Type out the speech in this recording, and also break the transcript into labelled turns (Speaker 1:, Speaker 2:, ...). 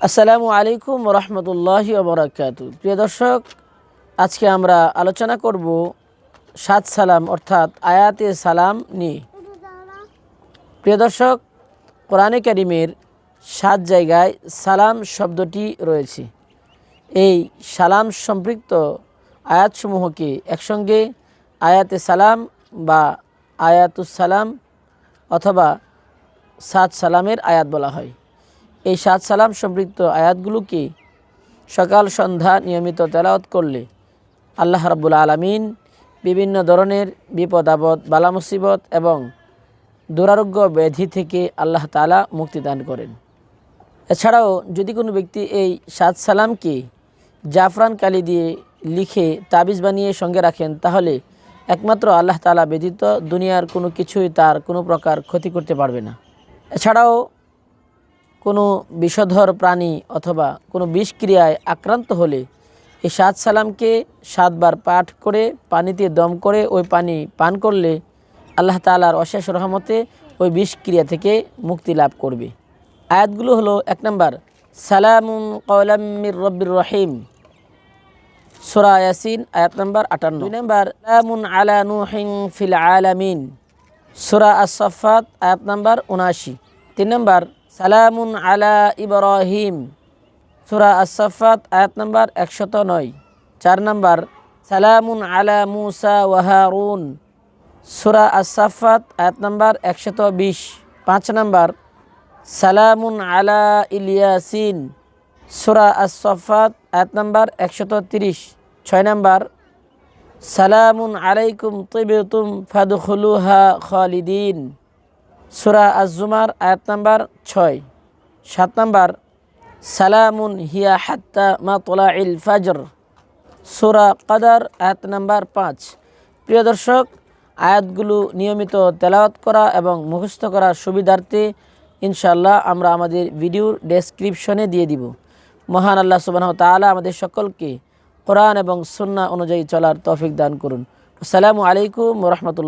Speaker 1: আসসালামু আলাইকুম রহমতুল্লাহি ওবরাকাতু প্রিয় দর্শক, আজকে আমরা আলোচনা করব সাত সালাম, অর্থাৎ আয়াতে সালাম নিয়ে। প্রিয় দর্শক, কোরআনে কারিমের সাত জায়গায় সালাম শব্দটি রয়েছে। এই সালাম সম্পৃক্ত আয়াতসমূহকে একসঙ্গে আয়াতে সালাম বা আয়াতুস সালাম অথবা সাত সালামের আয়াত বলা হয়। এই সাত সালাম সম্পৃক্ত আয়াতগুলোকে সকাল, সন্ধ্যা নিয়মিত তেলাওত করলে আল্লাহ রাব্বুল আলমিন বিভিন্ন ধরনের বিপদ, আপদ, বালা মুসিবত এবং দুরারোগ্য ব্যাধি থেকে আল্লাহ তালা মুক্তি দান করেন। এছাড়াও যদি কোনো ব্যক্তি এই সাত সালামকে জাফরান কালি দিয়ে লিখে তাবিজ বানিয়ে সঙ্গে রাখেন, তাহলে একমাত্র আল্লাহ তালা ব্যতীত দুনিয়ার কোনো কিছুই তার কোনো প্রকার ক্ষতি করতে পারবে না। এছাড়াও কোনো বিষধর প্রাণী অথবা কোনো বিষক্রিয়ায় আক্রান্ত হলে এই সাত সালামকে সাতবার পাঠ করে, পানিতে দম করে, ওই পানি পান করলে আল্লাহ তালার অশেষ রহমতে ওই বিষক্রিয়া থেকে মুক্তি লাভ করবে। আয়াতগুলো হলো এক নম্বর, সালামুন কৌলামির রব্বির রহিম। সোরা ইয়াসিন, আয়াত নম্বর আটান্ন। দুই নম্বর, সালামুন আলা ফিল আলামিন। সোরা আসফাত আয়াত নম্বর উনাশি তিন নম্বর সালামুন আলা ইব্রাহিম। সুরা আসফাত আয়াত নম্বর একশত নয়। চার নম্বর, সালামুন আলা মুসা ওয়াহারুন সুরা আসফাত আয়াত নম্বর একশত বিশ। পাঁচ নম্বর, সালামুন আলা ইলিয়াসিন। সুরা আসফাত আয়াত নম্বর একশত তিরিশ। ছয় নম্বর, সালামুন আলাইকুম তিবতুম ফাদখুলুহা খালিদিন। সুরা আজুমার আয়াত নাম্বার ছয়। সাত নাম্বার, সালামুন হিয়া হাত্তা মা তোলা ইল ফাজর। সুরা কাদার আয়াত নাম্বার পাঁচ। প্রিয় দর্শক, আয়াতগুলো নিয়মিত তেলাওয়াত করা এবং মুখস্থ করার সুবিধার্থে ইনশাল্লাহ আমরা আমাদের ভিডিওর ডেসক্রিপশনে দিয়ে দিব। মহান আল্লাহ সুবাহ তাআলা আমাদের সকলকে কোরআন এবং সুন্না অনুযায়ী চলার তৌফিক দান করুন। আসসালামু আলাইকুম রহমতুল্লাহ।